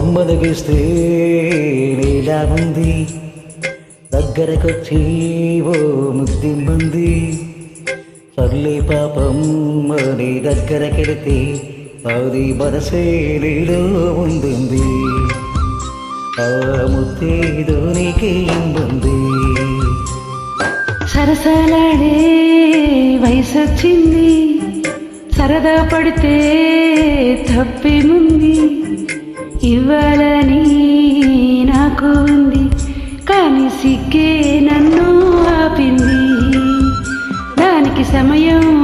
బొమ్మను గీస్తే నీలా ఉంది. దగ్గరకొచ్చి ఓ ముద్దిమ్మంది సర్లే పాపం నీ దగ్గరకెడితే అది మనసే నీలో ఉంటుంది ఆ ముత్తేదో నీకేంది సరసాలాడే వయసొచ్చింది. సరదా పడితే తప్పేముంది. ఇవ్వాలని నాకు ఉంది. కానీ సిగ్గే నన్ను ఆపింది. దానికి సమయం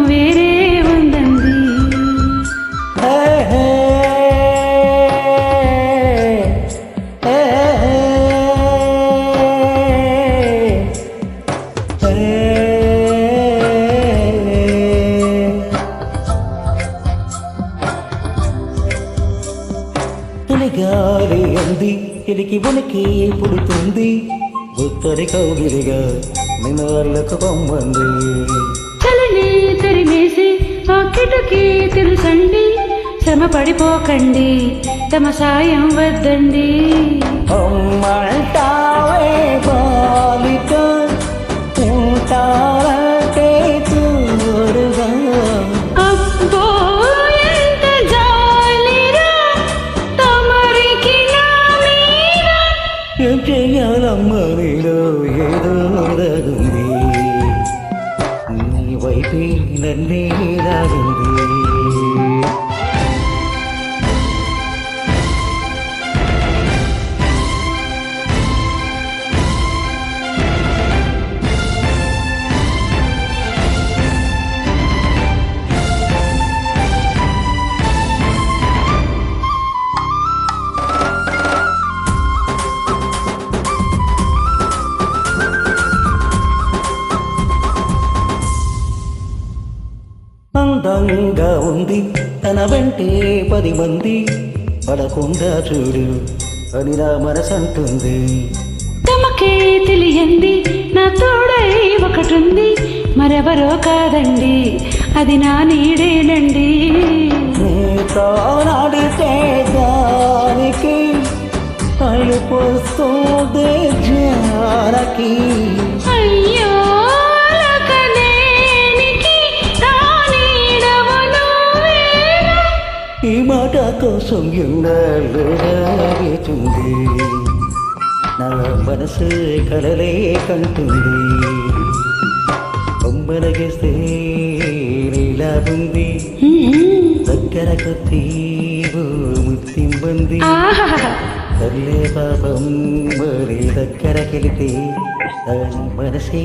తొలిగాలి అంది. ఎదికి ఉనికి పుడుతుంది. ఉత్తరి కౌగిలిగా వాళ్ళకు పొమ్మంది చలిని తెరిమేసి ఆ కిటుకి తెలుసండి. శ్రమ పడిపోకండి తమ సాయం వద్దండి. అమ్మంటావే ఏదో రగుంది. నీ వైపే నన్నే రాగుంది. అందంగా ఉంది. తన వెంటే పది మంది. పడకుండా చూడు అని నా మనసంటుంది. తమకే తెలియంది నా తోడై ఒకటుంది. మరెవరో కాదండి అది నా నీడేనండి. నీతో నడితే దానికి అయిపోతుంది జానకి అయ్యో కోసం ఎన్నాళ్ళుంది నా మనసు కలలే కంటుంది బొమ్మలగిస్తే నీలా ఉంది. దగ్గర కొద్ది ముత్తింబంది. తల్లే పాపం మరి దగ్గరకెళితే దాని మనసే.